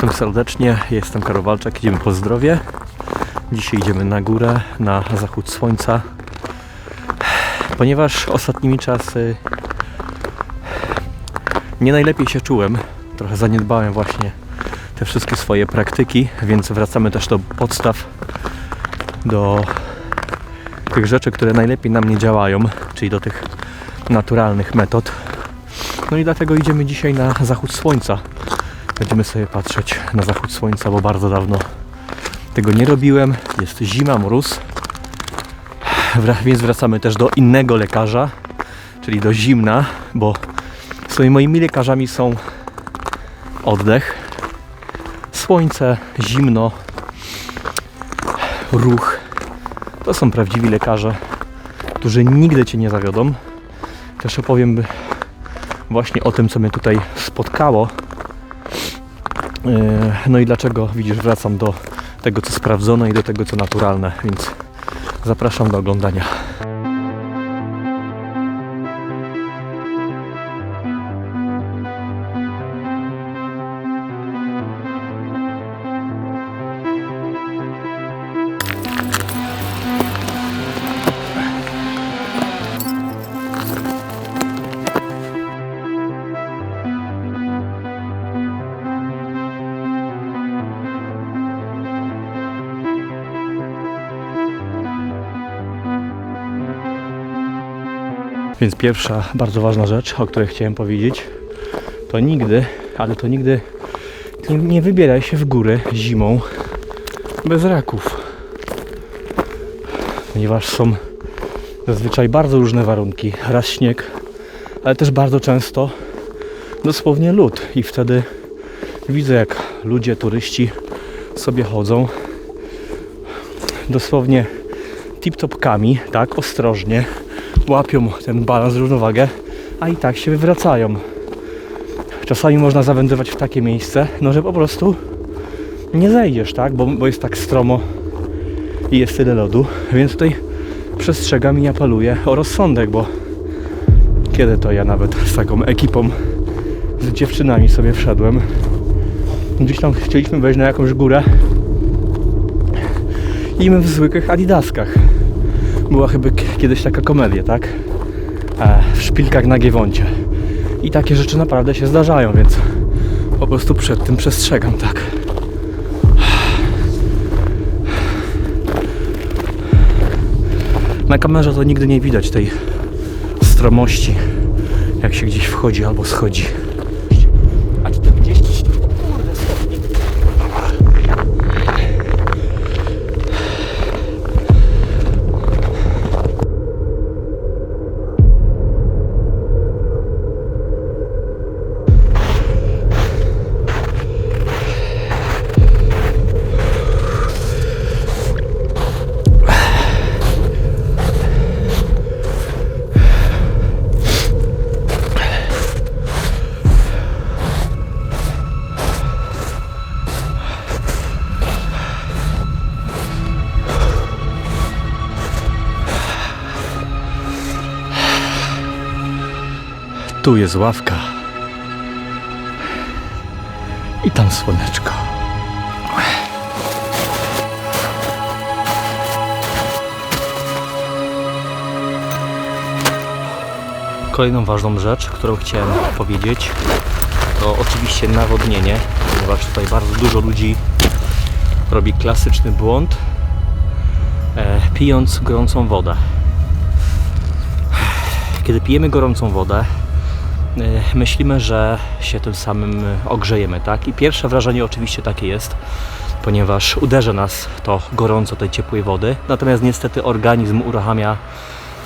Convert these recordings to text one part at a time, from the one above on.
Witam serdecznie, jestem Karol Walczak, idziemy po zdrowie. Dzisiaj idziemy na górę, na zachód słońca. Ponieważ ostatnimi czasy nie najlepiej się czułem, trochę zaniedbałem właśnie te wszystkie swoje praktyki, więc wracamy też do podstaw, do tych rzeczy, które najlepiej na mnie działają, czyli do tych naturalnych metod. No i dlatego idziemy dzisiaj na zachód słońca. Będziemy sobie patrzeć na zachód słońca, bo bardzo dawno tego nie robiłem. Jest zima, mróz. Więc wracamy też do innego lekarza, czyli do zimna, bo swoimi moimi lekarzami są oddech, słońce, zimno, ruch. To są prawdziwi lekarze, którzy nigdy Cię nie zawiodą. Też opowiem właśnie o tym, co mnie tutaj spotkało. Yy, No i dlaczego widzisz, wracam do tego, co sprawdzone i do tego, co naturalne, więc zapraszam do oglądania. Więc pierwsza bardzo ważna rzecz, o której chciałem powiedzieć, to nigdy, ale to nigdy nie, nie wybieraj się w góry zimą bez raków. Ponieważ są zazwyczaj bardzo różne warunki. Raz śnieg, ale też bardzo często dosłownie lód. I wtedy widzę, jak ludzie, turyści sobie chodzą dosłownie tip-topkami, tak, ostrożnie, łapią ten balans, równowagę, a i tak się wywracają. Czasami można zawędrować w takie miejsce, no że po prostu nie zejdziesz, tak, bo, bo jest tak stromo i jest tyle lodu, więc tutaj przestrzegam i apeluję o rozsądek, bo kiedy to ja nawet z taką ekipą, z dziewczynami sobie wszedłem, gdzieś tam chcieliśmy wejść na jakąś górę i my w zwykłych adidaskach była chyba kiedyś taka komedia, tak? E, w szpilkach na Giewoncie. I takie rzeczy naprawdę się zdarzają, więc po prostu przed tym przestrzegam, tak? Na kamerze to nigdy nie widać tej stromości, jak się gdzieś wchodzi albo schodzi. Tu jest ławka. I tam słoneczko. Kolejną ważną rzecz, którą chciałem powiedzieć, to oczywiście nawodnienie, ponieważ tutaj bardzo dużo ludzi robi klasyczny błąd, e, pijąc gorącą wodę. Kiedy pijemy gorącą wodę, myślimy, że się tym samym e, ogrzejemy, tak? I pierwsze wrażenie oczywiście takie jest, ponieważ uderza nas to gorąco tej ciepłej wody, natomiast niestety organizm uruchamia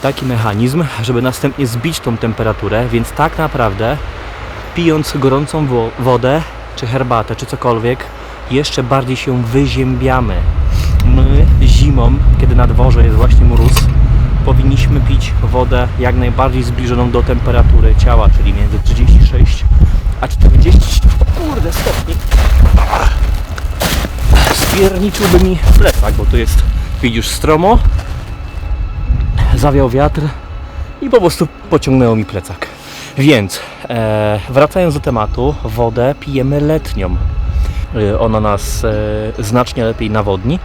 taki mechanizm, żeby następnie zbić tą temperaturę, więc tak naprawdę pijąc gorącą wo- wodę, czy herbatę, czy cokolwiek, jeszcze bardziej się wyziębiamy. My zimą, kiedy na dworze jest właśnie mróz, powinniśmy pić wodę jak najbardziej zbliżoną do temperatury ciała, czyli między 36 a 40 kurde stopni. Spierniczyłby mi plecak, bo tu jest, widzisz, stromo, zawiał wiatr i po prostu pociągnęło mi plecak. Więc e, wracając do tematu, wodę pijemy letnią. y, ona nas e, znacznie lepiej nawodni,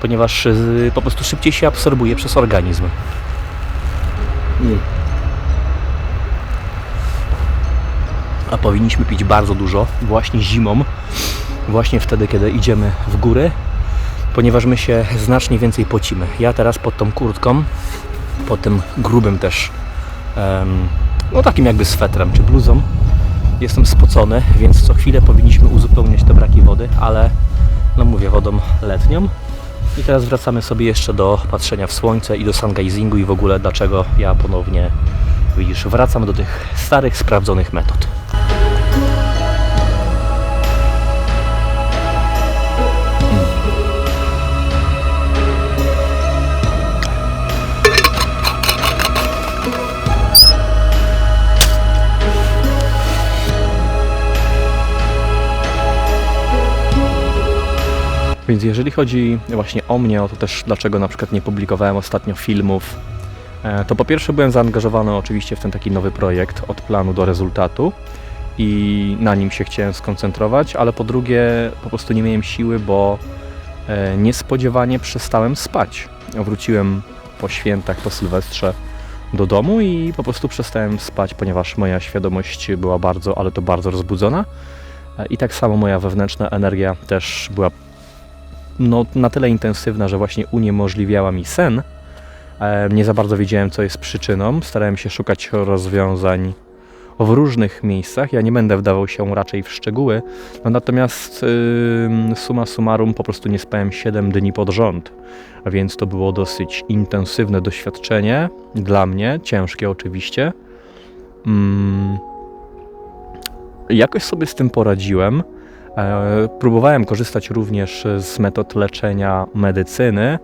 ponieważ y, po prostu szybciej się absorbuje przez organizm. A powinniśmy pić bardzo dużo właśnie zimą, właśnie wtedy, kiedy idziemy w góry, ponieważ my się znacznie więcej pocimy. Ja teraz pod tą kurtką, pod tym grubym też, no takim jakby swetrem czy bluzą, jestem spocony, więc co chwilę powinniśmy uzupełniać te braki wody, ale no mówię, wodą letnią. I teraz wracamy sobie jeszcze do patrzenia w słońce i do sungazingu i w ogóle dlaczego ja ponownie, widzisz, wracam do tych starych, sprawdzonych metod. Więc jeżeli chodzi właśnie o mnie, o to też dlaczego na przykład nie publikowałem ostatnio filmów, e, to po pierwsze byłem zaangażowany oczywiście w ten taki nowy projekt od planu do rezultatu i na nim się chciałem skoncentrować, ale po drugie po prostu nie miałem siły, bo e, niespodziewanie przestałem spać. Wróciłem po świętach, po Sylwestrze do domu i po prostu przestałem spać, ponieważ moja świadomość była bardzo, ale to bardzo rozbudzona. E, I tak samo moja wewnętrzna energia też była no, na tyle intensywna, że właśnie uniemożliwiała mi sen. Nie za bardzo wiedziałem, co jest przyczyną. Starałem się szukać rozwiązań w różnych miejscach. Ja nie będę wdawał się raczej w szczegóły. No, natomiast ym, summa summarum po prostu nie spałem 7 dni pod rząd. Więc to było dosyć intensywne doświadczenie dla mnie, ciężkie oczywiście. Mm, jakoś sobie z tym poradziłem. E, Próbowałem korzystać również z metod leczenia medycyny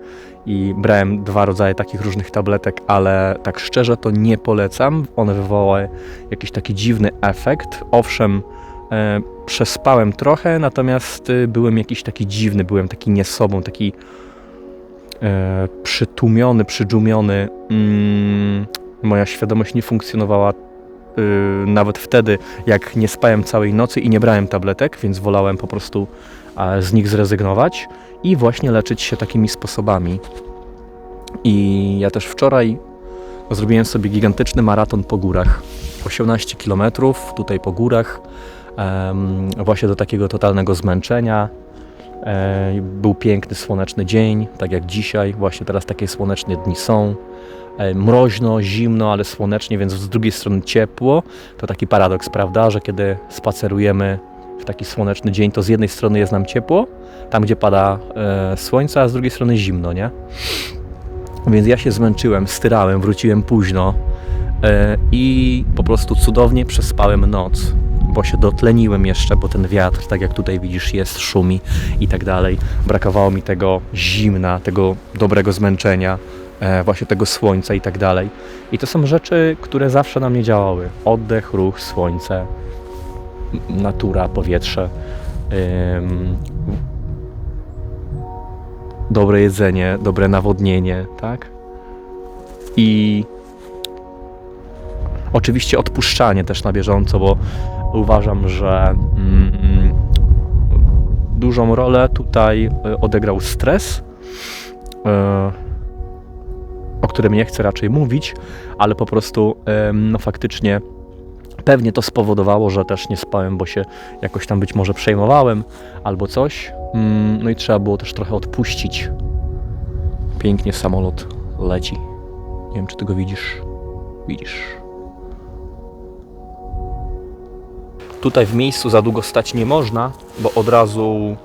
i brałem dwa rodzaje takich różnych tabletek, ale tak szczerze to nie polecam. One wywołały jakiś taki dziwny efekt. Owszem, e, przespałem trochę, natomiast y, byłem jakiś taki dziwny, byłem taki nie sobą, taki e, przytłumiony, przydżumiony. Mm, moja świadomość nie funkcjonowała y, nawet wtedy, jak nie spałem całej nocy i nie brałem tabletek, więc wolałem po prostu e, z nich zrezygnować i właśnie leczyć się takimi sposobami. I ja też wczoraj zrobiłem sobie gigantyczny maraton po górach. 18 km tutaj po górach, właśnie do takiego totalnego zmęczenia. E, Był piękny, słoneczny dzień, tak jak dzisiaj. Właśnie teraz takie słoneczne dni są. E, Mroźno, zimno, ale słonecznie, więc z drugiej strony ciepło. To taki paradoks, prawda, że kiedy spacerujemy w taki słoneczny dzień, to z jednej strony jest nam ciepło, tam gdzie pada e, słońce, a z drugiej strony zimno, nie? Więc ja się zmęczyłem, styrałem, wróciłem późno i po prostu cudownie przespałem noc, bo się dotleniłem jeszcze, bo ten wiatr, tak jak tutaj widzisz, jest, szumi i tak dalej. Brakowało mi tego zimna, tego dobrego zmęczenia, e, właśnie tego słońca i tak dalej. I to są rzeczy, które zawsze na mnie działały. Oddech, ruch, słońce, natura, powietrze. Ym, dobre jedzenie, dobre nawodnienie, tak? I oczywiście odpuszczanie też na bieżąco, bo uważam, że mm, dużą rolę tutaj y, odegrał stres, y, o którym nie chcę raczej mówić, ale po prostu no faktycznie pewnie to spowodowało, że też nie spałem, bo się jakoś tam być może przejmowałem albo coś. Mm, No i trzeba było też trochę odpuścić. Pięknie samolot leci. Nie wiem, czy ty go widzisz. Widzisz. Tutaj w miejscu za długo stać nie można, bo od razu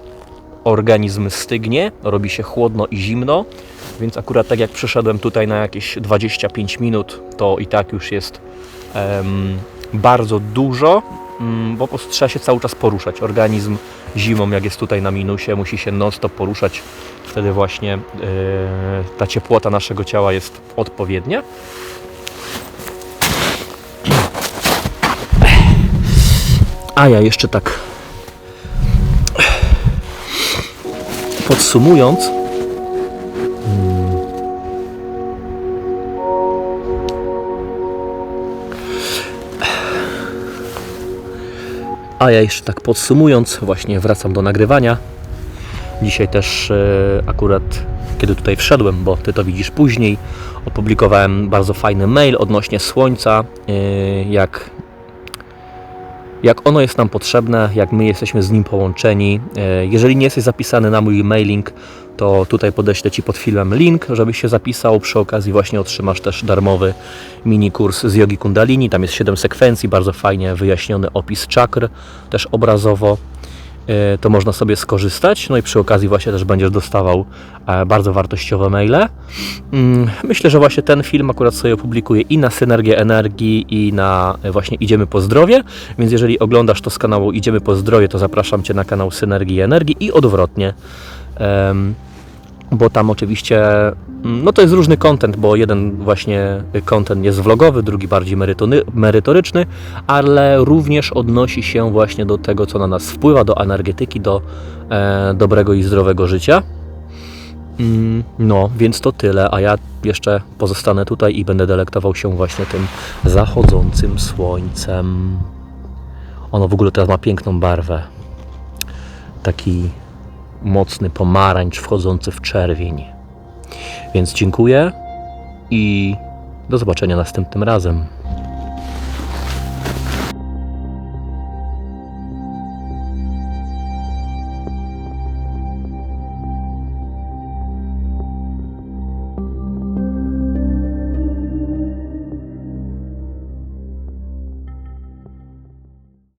organizm stygnie, robi się chłodno i zimno, więc akurat tak jak przyszedłem tutaj na jakieś 25 minut, to i tak już jest em, bardzo dużo, mm, bo po prostu trzeba się cały czas poruszać. Organizm zimą, jak jest tutaj na minusie, musi się non-stop poruszać. Wtedy właśnie e, ta ciepłota naszego ciała jest odpowiednia. A ja jeszcze tak podsumując, A ja jeszcze tak podsumując, właśnie wracam do nagrywania. Dzisiaj też e, akurat, kiedy tutaj wszedłem, bo Ty to widzisz później, opublikowałem bardzo fajny mail odnośnie słońca, e, jak, jak ono jest nam potrzebne, jak my jesteśmy z nim połączeni. E, Jeżeli nie jesteś zapisany na mój mailing, to tutaj podeślę Ci pod filmem link, żebyś się zapisał. Przy okazji właśnie otrzymasz też darmowy mini kurs z jogi kundalini. Tam jest 7 sekwencji, bardzo fajnie wyjaśniony opis czakr, też obrazowo. E, To można sobie skorzystać. No i przy okazji właśnie też będziesz dostawał e, bardzo wartościowe maile. Mm, Myślę, że właśnie ten film akurat sobie opublikuję i na Synergię Energii i na e, właśnie Idziemy po zdrowie, więc jeżeli oglądasz to z kanału Idziemy po zdrowie, to zapraszam Cię na kanał Synergii Energii i odwrotnie. Bo tam oczywiście, mm, no to jest różny content, bo jeden właśnie content jest vlogowy, drugi bardziej merytoryczny, ale również odnosi się właśnie do tego, co na nas wpływa, do energetyki, do e, dobrego i zdrowego życia. Mm, No, więc to tyle, a ja jeszcze pozostanę tutaj i będę delektował się właśnie tym zachodzącym słońcem. Ono w ogóle teraz ma piękną barwę. Taki mocny pomarańcz wchodzący w czerwień. Więc dziękuję i do zobaczenia następnym razem.